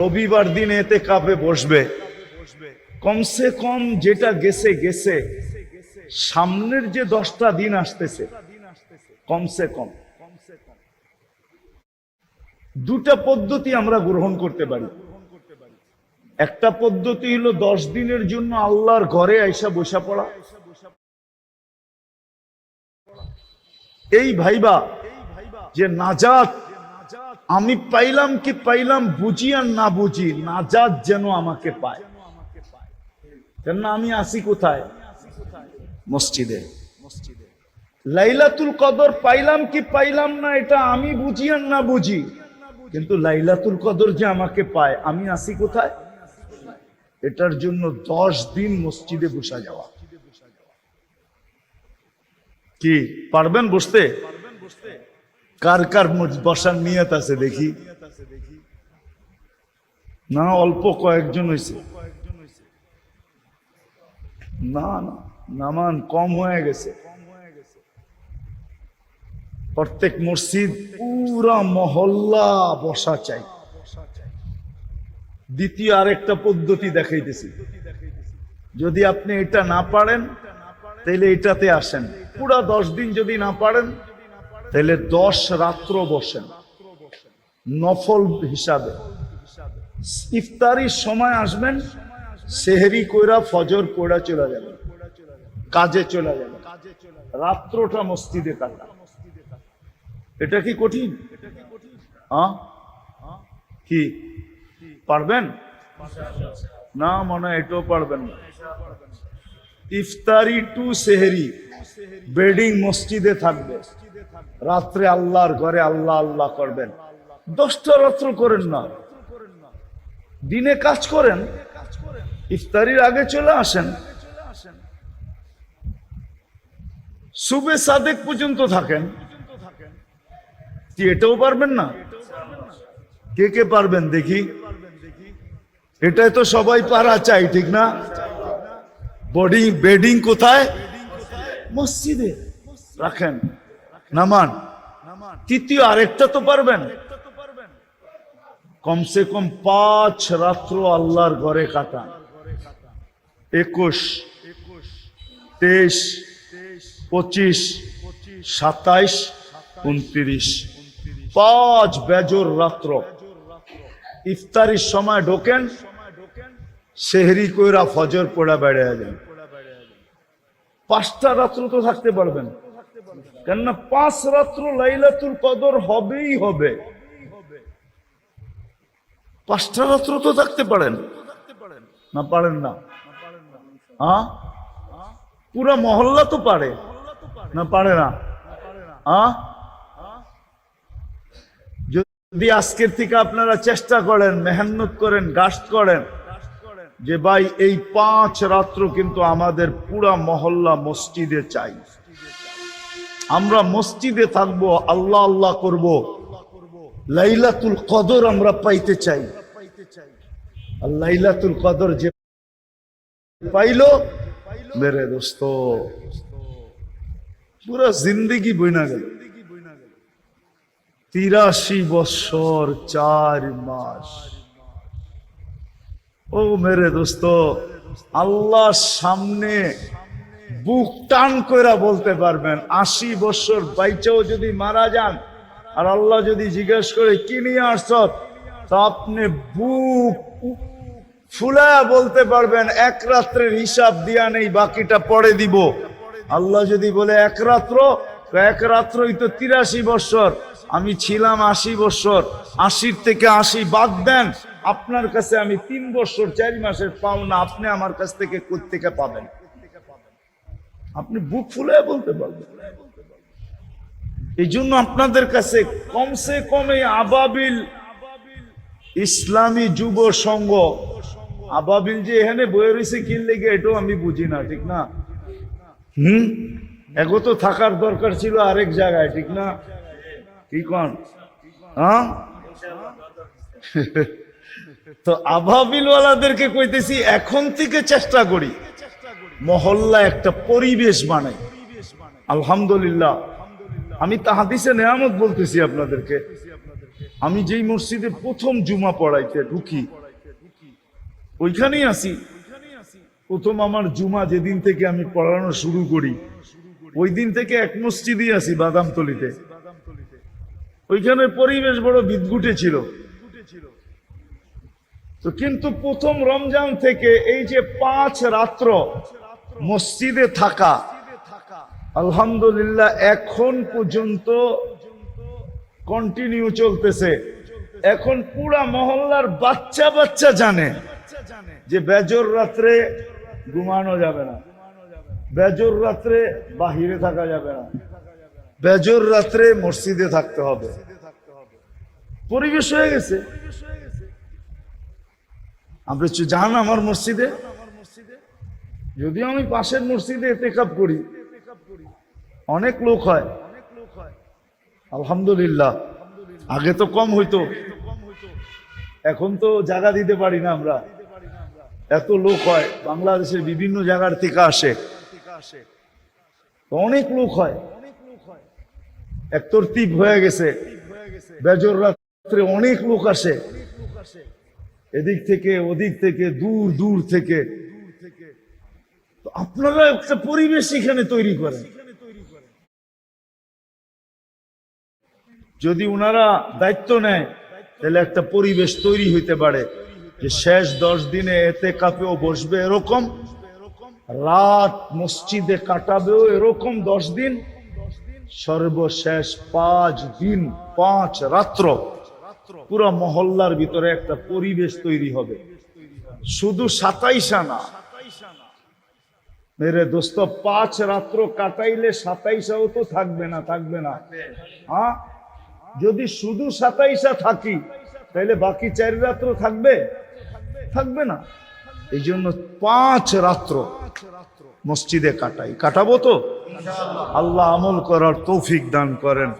রবিবার দিন এতে কাপে বসবে। কমসে কম যেটা গেছে গেছে। সামনের যে দশটা দিন আসতেছে, কমসে কম। দুটা পদ্ধতি আমরা গ্রহণ করতে পারি। একটা পদ্ধতি হলো দশ দিনের জন্য আল্লাহর ঘরে আইসা বসা পড়া। এই ভাইবা যে নাজাত আমি পাইলাম কি পাইলাম, বুঝি আর না বুঝি, নাজাত যেন আমাকে পায়। কেননা আমি আসি কোথায়? মসজিদে। লাইলাতুল কদর পাইলাম কি পাইলাম না, এটা আমি বুঝি আর না বুঝি। কিন্তু লাইলাতুল কদর যে আমাকে পায়, আমি আসি কোথায়? এটার জন্য দশ দিন মসজিদে বসা যাওয়া। কি, পারবেন বসতে? কার কার বসার নিয়ত আছে দেখি? না, অল্প কয়েকজন হয়েছে না না, নামান কম হয়ে গেছে। প্রত্যেক মসজিদ পুরা মহল্লা বসা চাই। দ্বিতীয় আরেকটা পদ্ধতি দেখাইতেছি। যদি আপনি এটা না পারেন তাহলে এটাতে আসেন। পুরা দশ দিন যদি না পারেন তাহলে দশ রাত্র বসেন। নফল হিসাবে। ইফতারির সময় আসবেন, সেহেরি কইরা ফজর পড়া চলে যাবেন। কাজে চলে যাবেন। রাত্রটা মসজিদে কাটা। এটা কি কঠিন? কি? পারবেন? না, মনে হয় এটাও পারবেন না। ইফতারি টু সেহেরি, বেডিং মসজিদে থাকবে। রাত্রে আল্লাহর ঘরে আল্লাহ আল্লাহ করবেন। দশটা রাত্র করেন না। দিনে কাজ করেন, ইফতারির আগে চলে আসেন। সুবে সাদেক পর্যন্ত থাকেন। এটাও পারবেন না। কে কে পারবেন দেখি। এটাই তো সবাই পারা চাই, ঠিক না? বডি বেডিং কোথায়? মসজিদে। রাখেন। নামান। তৃতীয় আরেকটা তো পারবেন। কমসে কম পাঁচ রাত্র আল্লাহর ঘরে কাটান। একুশ তেইশ পঁচিশ সাতাইশ উনত্রিশ। পাঁচ বেজর রাত্র। ইফতারির সময় ঢোকেন। সেহরি কইরা ফজর পড়া বেড়ে যান। পাঁচটা রাত্র তো থাকতে পারবেন। কেননা পাঁচ রাত্র লাইলাতুল কদর হবেই হবে। পাঁচটা রাত্র তো থাকতে পারেন। না পারেন না। হ্যাঁ? পুরা মহল্লা তো পারে। না পারে না। হ্যাঁ? যদি আজকের থেকে আপনারা চেষ্টা করেন, মেহনত করেন গাস্ট করেন যে ভাই, এই পাঁচ রাত্র কিন্তু আমাদের পুরা মহল্লা মসজিদে চাই। আমরা মসজিদে থাকব, আল্লাহ আল্লাহ করব। লাইলাতুল কদর আমরা পাইতে চাই। লাইলাতুল কদর যে পাইলো, মেরে দোস্ত। পুরা জিন্দগি বইনা গেল। তিরাশি বৎসর চার মাস। ও মেরে দোস্ত, আল্লাহর সামনে বুক টান করে বলতে পারবেন, আশি বছর বাইচেও যদি মারা যান, আর আল্লাহ যদি জিজ্ঞেস করে, কি নিয়ে আসছ? তা আপনি বুক ফুলায়া বলতে পারবেন, এক রাত্রের হিসাব দিয়া নেই, বাকিটা পরে দিব। আল্লাহ যদি বলে, এক রাত্র? এক রাত্রই তো তিরাশি বছর, আমি ছিলাম আশি বছর, আশির থেকে আশি বাদ দেন আপনার কাছে আমি তিন বছর, চার মাসের পাওনা আপনি আমার কাছ থেকে কোথেকে পাবেন? আপনি বুক ফুলে বলতে পারবেন। এই জন্য আপনাদের কাছে কমসে কম আবাবিল ইসলামী যুব সংঘ, আবাবিল যে এখানে বয়ে রয়েছে কি লেগে এটাও আমি বুঝি না, ঠিক না? হুম? এগো তো থাকার দরকার ছিল আরেক জায়গায়, ঠিক না? কি কন? হ্যাঁ তো আভাবিলওয়ালাদেরকে কইতেছি, এখন থেকে চেষ্টা করি। মহল্লা একটা পরিবেশ বানাই। আলহামদুলিল্লাহ। আমি তাহাদিসে নেয়ামত বলতেছি আপনাদেরকে। আমি যেই মসজিদে প্রথম জুমা পড়াইতে ঢুকি, ওইখানেই আসি প্রথম আমার জুমা যেদিন থেকে আমি পড়ানো শুরু করি ওই দিন থেকে এক মসজিদই আছি বাদামতলিতে। ওইখানে পরিবেশ বড় বিদ্যুটে ছিল। তো কিন্তু প্রথম রমজান থেকে এই যে পাঁচ রাত্র মসজিদে থাকা, আলহামদুলিল্লাহ এখন পর্যন্ত কন্টিনিউ চলতেছে। এখন পুরা মহল্লার বাচ্চা বাচ্চা জানে যে বেজর রাত্রে ঘুমানো যাবে না, বেজর রাত্রে বাহিরে থাকা যাবে না, বেজর রাত্রে মসজিদে থাকতে হবে। পরিবেশ হয়ে গেছে। আপনি যান আমার মসজিদে, যদিও আমি পাশের মসজিদে কাপ করি, অনেক লোক হয়, আলহামদুলিল্লাহ, আগে তো কম হইতো, এখন তো জায়গা দিতে পারি না আমরা, এত লোক হয়, বাংলাদেশের বিভিন্ন জায়গার থেকে আসে অনেক লোক হয় একতরতিব হয়ে গেছে, বেজর রাত্রে অনেক লোক আসে এদিক থেকে, ওদিক থেকে, দূর দূর থেকে। আপনারা একটা পরিবেশ এখানে তৈরি করেন। যদি ওনারা দায়িত্ব নেয়, তাহলে একটা পরিবেশ তৈরি হইতে পারে। যে শেষ দশ দিনে এতে কাপেও বসবে এরকম, রাত মসজিদে কাটাবেও এরকম দশ দিন, সর্বশেষ পাঁচ দিন, পাঁচ রাত্র। পুরো মহল্লার ভিতরে একটা পরিবেশ তৈরি হবে। শুধু সাতাইশা না। মেরে দোস্ত, পাঁচ রাত্র কাটাইলে সাতাইশাও তো থাকবে না থাকবে না। হ্যাঁ? যদি শুধু সাতাইশা থাকি তাহলে বাকি চার রাত্র থাকবে? থাকবে না। এই জন্য পাঁচ রাত্র মসজিদে কাটাই। কাটাবো তো? আল্লাহ আমল করার তৌফিক দান করেন।